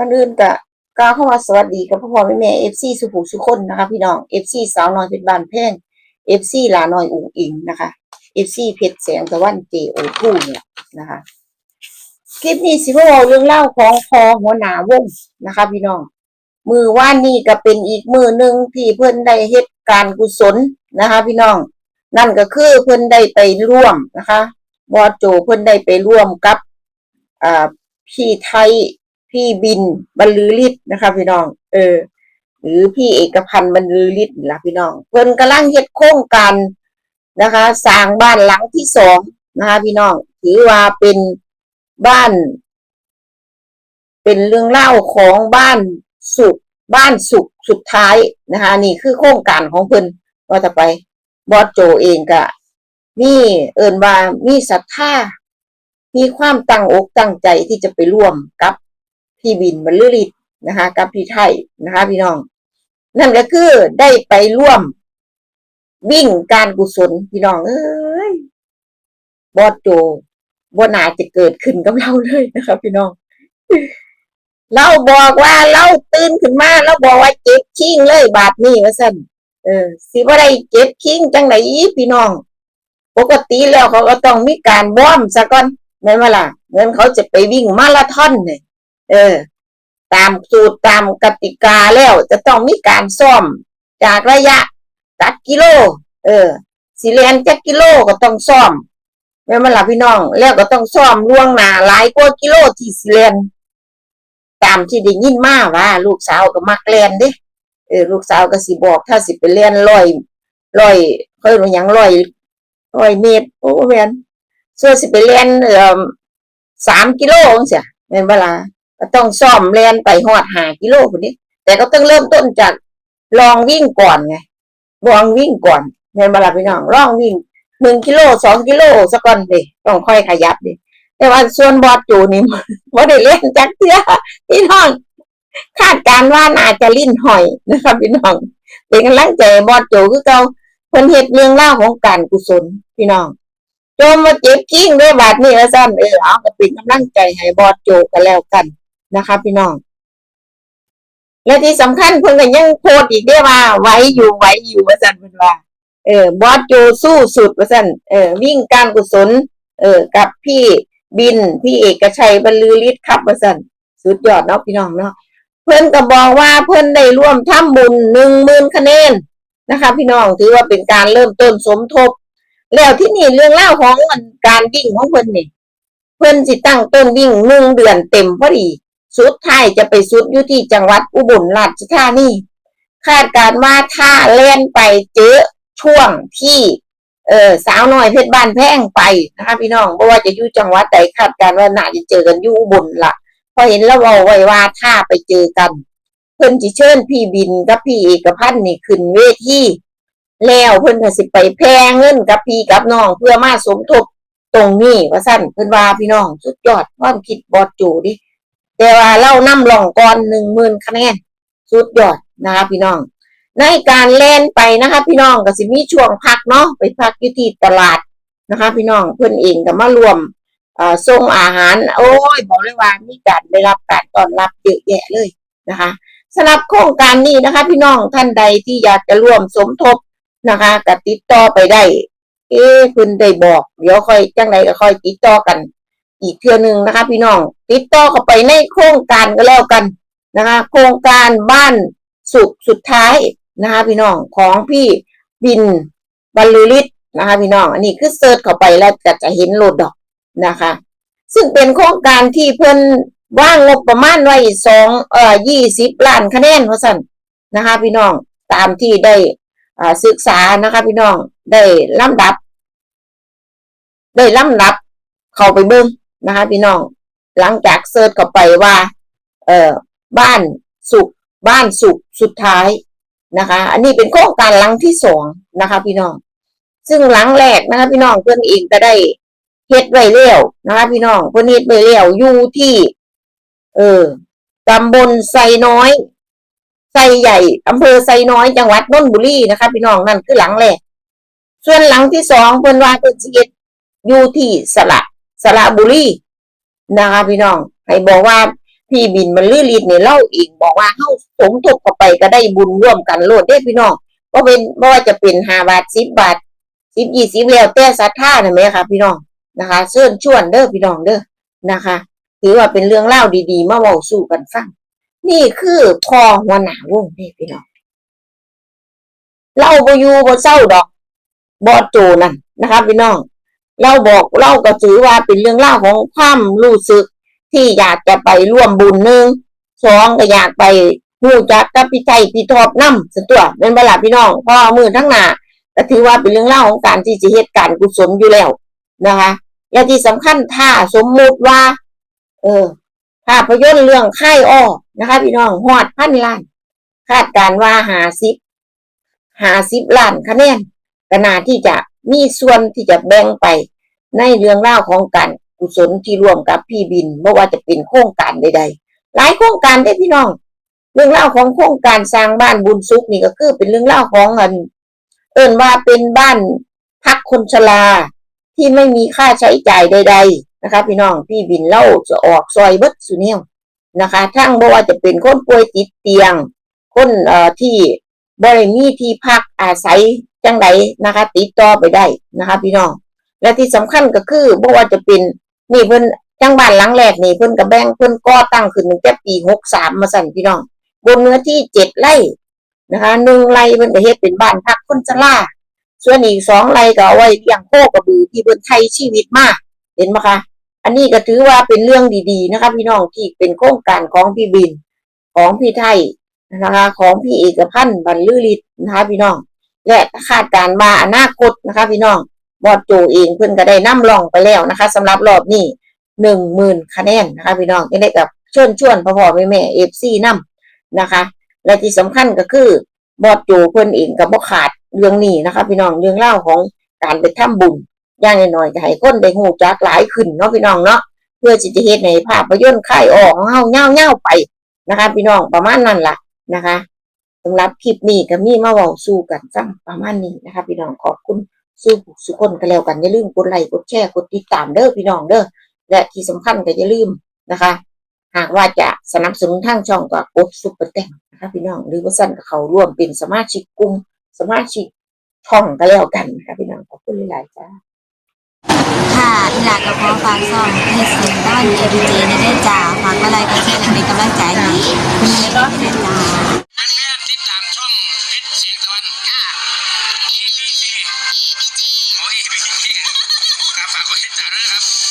ก่อนอื่นก็กล่าวเข้ามาสวัสดีกับพ่อพ่อแม่แม่เอฟซีสุภูสุคนนะคะ พี่น้องเอฟซีสาวน้อยเพชรบานแพงเอฟซีหลาน้อยอุ๋งอิงนะคะเอฟซีเพชรแสงตะวันเจโอทูเนี่ยนะคะคลิปนี้สิพ่อเรื่องเล่าของพอหัวหน้าวงนะคะ พี่น้องมือว่านนี่ก็เป็นอีกมือหนึ่งที่เพิ่อนได้เฮ็ดการกุศลนะคะ พี่น้อง นั่นก็คือเพิ่อนได้ไปร่วมนะคะบอโจเพิ่อนได้ไปร่วมกับอ่าพี่ไทย พี่บินบรรลือฤทธิ์นะคะพี่น้อง เออ หรือพี่เอกพันธ์บรรลือฤทธิ์ล่ะพี่น้อง เพิ่นกำลังเฮ็ดโครงการนะคะสร้างบ้านหลังที่สองนะคะพี่น้องถือว่าเป็นบ้าน เป็นเรื่องเล่าของบ้านสุขบ้านสุขสุดท้ายนะคะนี่คือโครงการของเพิ่นว่าจะไปบอสโจเองก็มีเอินว่ามีศรัทธามีความตั้งอกตั้งใจที่จะไปร่วมกับ พี่บินบรรลือฤทธิ์นะคะ กับพี่ไทยนะคะ พี่น้อง นั่นก็คือได้ไปร่วม วิ่งการกุศลพี่น้อง เอ้ยบอสโจบนาจะเกิดขึ้นกับเราเลยนะคะพี่น้อง เราบอกว่าเราตื่นขึ้นมาเราบอกว่าเจ็บชิงเลยบาดนี้ว่าซั่นเออสิบ่าได้เจ็บชิงจังไดพี่น้อง ปกติแล้วเขาก็ต้องมีการวอมซะก่อนแม่นบ่ล่ะเหมือนเขาจะไปวิ่งมาราธอนเนี่ย เออ ตามสูตรตามกติกาแล้วจะต้องมีการซ่อมจากระยะจักกิโล เออสิเรียนจักกิโลก็ต้องซ่อมแม่นบ่ล่ะพี่น้อง แล้วก็ต้องซ่อมล่วงหน้าหลายกว่ากิโลที่สิเรียนตามที่ได้ยินมาว่า ลูกสาวก็มักเรียนเด้เออลูกสาวก็สิบอกถ้าสิไปเรียนร้อยร้อยเขาเรียหยังร้อยร้อยเมตรโอ้แมนส่วนสิไปเรียนเอ่อสามกิโลจังซี่แม่นบ่ล่ะ ก็ต้องซ่อมเรียนไปฮอดหากิโลพุ่นนี้ แต่ก็ต้องเริ่มต้นจากลองวิ่งก่อนไงลองวิ่งก่อนแม่นบ่ล่ะพี่น้องลองวิ่งหนึ่งกิโลสองกิโลซะก่อนด้ต้องค่อยขยับด้แต่ว่าส่วนบอดจูนี่บ่ได้เล่นจักเทื่อพี่น้องคาดการณ์ว่าน่าจะลิ้นหอยนะครับพี่น้องเป็นกำลังใจบอดโจคือเก่าเพิ่นเฮ็ดเรื่องเล่าของการกุศลพี่น้องโจมมาเจ็บกิ้งด้วยบาดนี้ว่าซั่นเออเอาก็เป็นกำลังใจให้บอดโจกันแล้วกัน นะคะ พี่น้อง และที่สำคัญเพิ่นก็ยังโพสต์อีกได้ว่าไหวอยู่ไหวอยู่ว่าซั่นเพิ่นว่า เออบอสโจสู้สุดว่าซั่นเออวิ่งการกุศล เออกับพี่บินพี่เอกชัยบรรลือฤทธิ์ครับว่าซั่นสุดยอดเนาะพี่น้องเนาะเพื่อนก็บอกว่าเพื่อนได้ร่วมทำบุญหนึ่งหมื่นคะแนนนะคะ พี่น้องถือว่าเป็นการเริ่มต้นสมทบ แล้วที่นี่เรื่องเล่าของการวิ่งของเพื่นนี่เพื่อนสิตั้งต้นวิ่งหนึ่งเดือนเต็มพอดี สุดท้ายจะไปสุดอยู่ที่จังหวัดอุบลราชธานีคาดการณ์ว่าถ้าเล่นไปเจอช่วงที่เออสาวน้อยเพชรบ้านแพงไปนะคะพี่น้องเพราะว่าจะอยู่จังหวัดใดคาดการณ์ว่าน่าจะเจอกันอยู่อุบลล่ะพอเห็นแล้วเว้าไว้ว่าถ้าไปเจอกัน เพิ่นสิเชิญพี่บินกับพี่เอกพันธ์นี่ขึ้นเวทีแล้วเพิ่นก็สิไปแพงเงินกับพี่กับน้องเพื่อมาสมทบตรงนี้ว่าซั่นเพิ่นว่าพี่น้องสุดยอดความคิดบอดจูดิ แต่ว่าเล่านำรองก่อน10,000คะแนนสุดยอดนะคะพี่น้อง ในการเล่นไปนะคะพี่น้องก็สิมีช่วงพักเนาะไปพักอยู่ที่ตลาดนะคะ พี่น้องเพิ่อนเองก็มารวมส่งอาหาร โอ้ยบอกเลยว่ามีการได้รับการต้อนรับเยอะแยะเลยนะคะสำหรับโครงการนี้นะคะ พี่น้องท่านใดที่อยากจะร่วมสมทบนะคะก็ติดต่อไปได้ เอ้คุณได้บอก เดี๋ยวค่อยจังใดก็ค่อยติดต่อกัน อีกเทื่อหนึ่งนะคะ พี่น้องติดต่อเข้าไปในโครงการก็แล้วกันนะคะ โครงการบ้านสุขสุดท้ายนะคะ พี่น้องของพี่บินบรรลือฤทธิ์นะคะ พี่น้องอันนี้คือเซิร์ชเข้าไปแล้วก็จะเห็นโหลดดอกนะคะ ซึ่งเป็นโครงการที่เพิ่นว่างงบประมาณไว้สองเอ่อยี่สิบล้านคะแนนว่าสั่นนะคะ พี่น้องตามที่ได้ศึกษานะคะ พี่น้องได้ลำดับ ได้ลำดับ เข้าไปเบิ่ง นะคะพี่น้อง หลังจากเซิร์ชเข้าไปว่า เอ่อ บ้านสุข บ้านสุขสุดท้ายนะคะ อันนี้เป็นโครงการหลังที่สองนะคะพี่น้อง ซึ่งหลังแรกนะคะพี่น้องเพื่อนเองก็ได้เฮ็ดไว้แล้วนะคะพี่น้องเพิ่อนเฮ็ดไว้แล้วอยู่ที่ เออตำบลไซน้อยไซใหญ่อำเภอไซน้อยจังหวัดนนทบุรีนะคะ พี่น้องนั่นคือหลังแรกส่วนหลังที่สองเพิ่นว่าเพิ่นสิเฮ็ดอยู่ที่สระ สระบุรีนะคะพี่น้องให้บอกว่าพี่บินมันลือลีดเนี่ยเล่าเองบอกว่าเฮาสมทบเข้าไปก็ได้บุญร่วมกันโลดเด้พี่น้องก็เป็นบ่ว่าจะเป็นห้าบาทสิบบาทสิบยี่สิบแล้วแต่ศรัทธาน่ะแม่ค่ะพี่น้องนะคะเชิญชวนเด้อพี่น้องเด้อนะคะถือว่าเป็นเรื่องเล่าดีๆมาเว้าสู่กันฟังนี่คือพ่อหัวหน้าวงเด้พี่น้องเล่าบอยู่บ่เศร้าดอกบอโจนั่นนะคะพี่น้อง เราบอกเราก็ถือว่าเป็นเรื่องเล่าของความรู้สึกที่อยากจะไปร่วมบุญหนึ่งสองก็อยากไปหูจักกับพี่ไทยพี่ทอบน้ำสตัวเป็นเวลาพี่น้องพราะมือทั้งหนาก็ถือว่าเป็นเรื่องเล่าของการที่จะเหตุการณ์กุศลอยู่แล้วนะคะ และที่สำคัญถ้าสมมุติว่า เออภาพยนตร์เรื่องค่ายอ้อนะคะ พี่น้องหอดพันล้านคาดการว่าหาสิบหาสิบล้านคะแนนขนาดที่จะ มีส่วนที่จะแบ่งไปในเรื่องราวของการกุศลที่ร่วมกับพี่บินไม่ว่าจะเป็นโครงการใดๆ หลายโครงการได้พี่น้อง เรื่องราวของโครงการสร้างบ้านบุญสุขนี่ก็คือเป็นเรื่องราวของเงินเอินว่าเป็นบ้านพักคนชราที่ไม่มีค่าใช้จ่ายใด ๆ นะคะ พี่น้องพี่บินเล่าจะออกซอยเบิดสุเนียวนะคะทั้งบ่ว่าจะเป็นคนป่วยติดเตียง คนเอ่อที่บริมีที่พักอาศัย จังไดนะคะ ติดต่อไปได้นะคะ พี่น้อง และที่สำคัญก็คือบ่ว่าจะเป็นนี่เพิ่นจังบ้านหลังแรกนี่เพิ่นก็แบงเพิ่นก่อตั้งขึ้นตั้งแต่ปี63มมาสั่นพี่น้องบนเนื้อที่7ไร่นะคะหนึ่งไร่เพิ่นก็เฮ็ดเป็นบ้านพักคนชราส่วนอีกสองไร่ก็เอาไว้เลี้ยงโคกระบือที่เพิ่นไทยชีวิตมากเห็นไหมคะอันนี้ก็ถือว่าเป็นเรื่องดีๆนะคะพี่น้องที่เป็นโครงการของพี่บินของพี่ไทยนะคะของพี่เอกพันธ์บรรลือฤทธิ์นะคะพี่น้อง และคาดการว่าอนาคตนะคะ พี่น้องบอดโจเองเพิ่นก็ได้นำร่องไปแล้วนะคะสำหรับรอบนี้หนึ่งหมื่นคะแนนนะคะ พี่น้องจะได้กับชิญชวนพ่อพ่อแม่แม่เอฟซีนำนะคะ และที่สำคัญก็คือบอดโจเพิ่นเองกับบ่ขาดเรื่องนี้นะคะ พี่น้องเรื่องเล่าของการไปทำบุญอย่างน้อยๆก็ให้คนได้หูจักหลายขึ้นเนาะพี่น้องเนาะเพื่อสิจะเฮ็ดในภาพยนตร์ค่ายออกของเฮาเง่าไปนะคะ พี่น้องประมาณนั้นล่ะนะคะำหรับคลิปนี้ก็มีมาเว้าสู่กันฟังประมาณนี้นะคะพี่น้องขอบคุณสู้ผู้สุคนก็แล้วกันอย่าลืมกดไลค์กดแชร์กดติดตามเด้อพี่น้องเด้อและที่สำคัญก็อย่าลืมนะคะ หากว่าจะสนับสนุนทางช่องก็กดซุปเปอร์แตงนะคะพี่น้องหรือว่าสั้นเขาร่วมเป็นสมาชิกกลุ่มสมาชิกช่องก็แล้วกันนะคะพี่น้องขอบคุณหลายๆจ้าค่ะอีหลากับพอฝากซ่องให้เสียงต้อนเอดีเจในเด้อจ้าฝากอะไรก็แค่นั้นเป็นกำลังใจให้คุณเมย์ก็เป็นจ้า Yes.